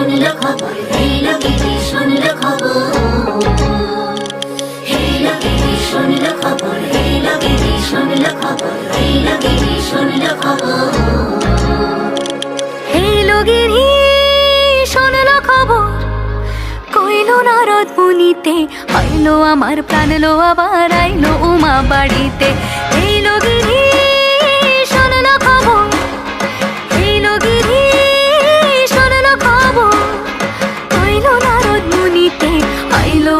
শুনলো খবর হেলো গিরি শুনলো খবর। হেলো গিরি শুনলো খবর হেলো গিরি আমার প্রাণ, লো আবার আইলো উমা বাড়িতে।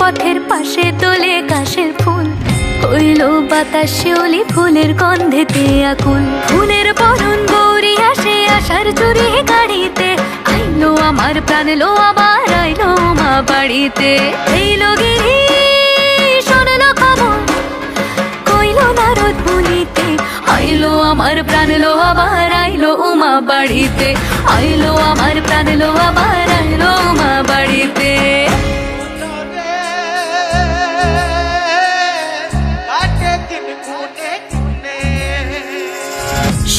পথের পাশে তোলে কাশের ফুল। হইল বাতাস শিউলি ফুলের গন্ধেতে আকুল। ফুলের বরণ গৌরী আসে আসার চুরি গাড়িতে। আইলো আমার প্রাণ লো আবার আইলো মা বাড়িতে। এইলো গিরি শোনলো খবর, কইলো নারদ বলিতে। আইলো আমার প্রাণ লো আবার আইলো উমা বাড়িতে। আইলো আমার প্রাণ লো আবার আইলো